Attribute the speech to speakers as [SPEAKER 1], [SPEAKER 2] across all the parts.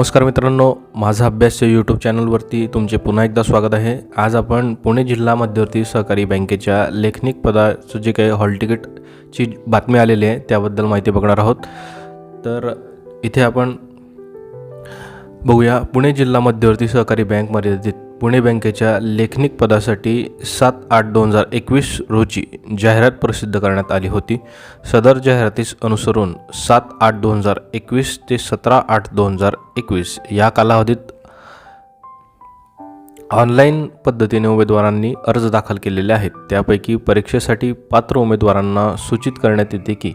[SPEAKER 1] नमस्कार मित्रांनो माझा अभ्यास यूट्यूब चॅनलवरती तुमचे पुन्हा एकदा स्वागत आहे. आज आपण पुणे जिल्हा मध्यवर्ती सहकारी बँकेच्या लेखनिक पदाचं जे काही हॉल तिकीटची बातमी आलेली आहे त्याबद्दल माहिती बघणार आहोत. तर इथे आपण बघूया पुणे जिल्हा मध्यवर्ती सहकारी बँक मर्यादित पुणे बँकेच्या लेखनिक पदासाठी सात आठ दोन हजार एकवीस रोजी जाहिरात प्रसिद्ध करण्यात आली होती. सदर जाहिरातीस अनुसरून सात आठ दोन हजार एकवीस ते सतरा आठ दोन हजार एकवीस या कालावधीत ऑनलाईन पद्धतीने उमेदवारांनी अर्ज दाखल केलेले आहेत. त्यापैकी परीक्षेसाठी पात्र उमेदवारांना सूचित करण्यात येते की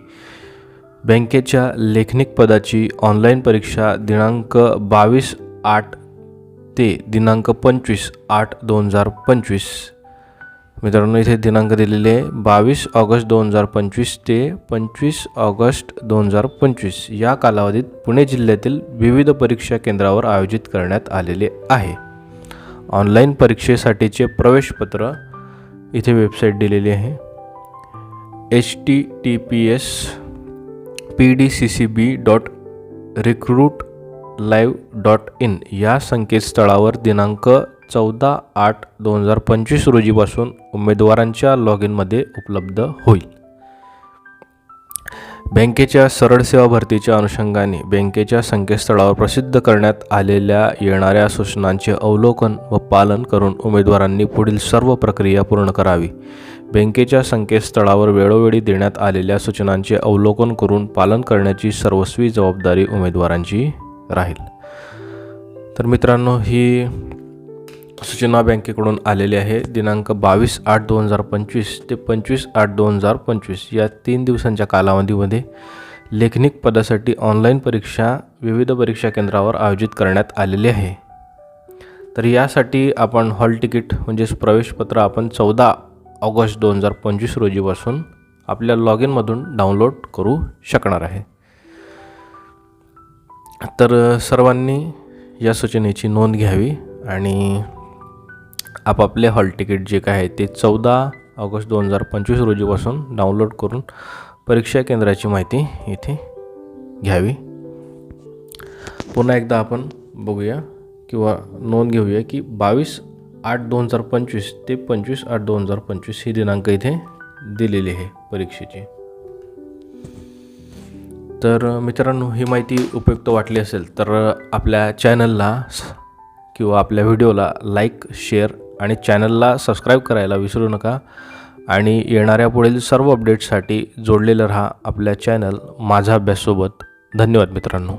[SPEAKER 1] बँकेच्या लेखनिक पदाची ऑनलाईन परीक्षा दिनांक बावीस आठ ते दिनांक पंचवीस आठ दोन हजार पंचवीस. मित्रांनो इथे दिनांक दिलेले आहे. बावीस ऑगस्ट दोन हजार पंचवीस ते पंचवीस ऑगस्ट दोन हजार पंचवीस या कालावधीत पुणे जिल्ह्यातील विविध परीक्षा केंद्रावर आयोजित करण्यात आलेले आहे. ऑनलाईन परीक्षेसाठीचे प्रवेशपत्र इथे वेबसाईट दिलेली आहे. H T T P S P D C C B dot recruit live dot in या संकेतस्थळावर दिनांक चौदा आठ दोन हजार पंचवीस रोजीपासून उमेदवारांच्या लॉग इनमध्ये उपलब्ध होईल. बँकेच्या सरळ सेवा भरतीच्या अनुषंगाने बँकेच्या संकेतस्थळावर प्रसिद्ध करण्यात आलेल्या येणाऱ्या सूचनांचे अवलोकन व पालन करून उमेदवारांनी पुढील सर्व प्रक्रिया पूर्ण करावी. बँकेच्या संकेतस्थळावर वेळोवेळी देण्यात आलेल्या सूचनांचे अवलोकन करून पालन करण्याची सर्वस्वी जबाबदारी उमेदवारांची राहील. तर मित्रांनो ही सूचना बँकेकडून आलेली आहे. दिनांक बावीस आठ दोन हजार पंचवीस ते पंचवीस आठ दोन हजार पंचवीस या तीन दिवसांच्या कालावधीमध्ये लेखनिक पदासाठी ऑनलाईन परीक्षा विविध परीक्षा केंद्रावर आयोजित करण्यात आलेली आहे. तर यासाठी आपण हॉल तिकीट म्हणजेच प्रवेशपत्र आपण चौदा ऑगस्ट दोन हजार पंचवीस रोजीपासून आपल्या लॉग इनमधून डाउनलोड करू शकणार आहे. तर सर्वांनी या सूचनेची नोंद घ्यावी आणि आपापले हॉल तिकीट जे काय आहे ते चौदा ऑगस्ट दोन हजार पंचवीस रोजीपासून डाउनलोड करून परीक्षा केंद्राची माहिती इथे घ्यावी. पुन्हा एकदा आपण बघूया किंवा नोंद घेऊया की बावीस आठ दोन हजार पंचवीस ते पंचवीस आठ दोन हजार पंचवीस ही दिनांक इथे दिलेली आहे परीक्षेची. तर मित्रांनो ही माहिती उपयुक्त वाटली असेल तर आपल्या चॅनलला किंवा आपल्या व्हिडिओला लाईक शेअर आणि चॅनलला सबस्क्राईब करायला विसरू नका. आणि येणाऱ्या पुढील सर्व अपडेट्ससाठी जोडलेलं राहा आपल्या चॅनल माझा अभ्याससोबत. धन्यवाद मित्रांनो.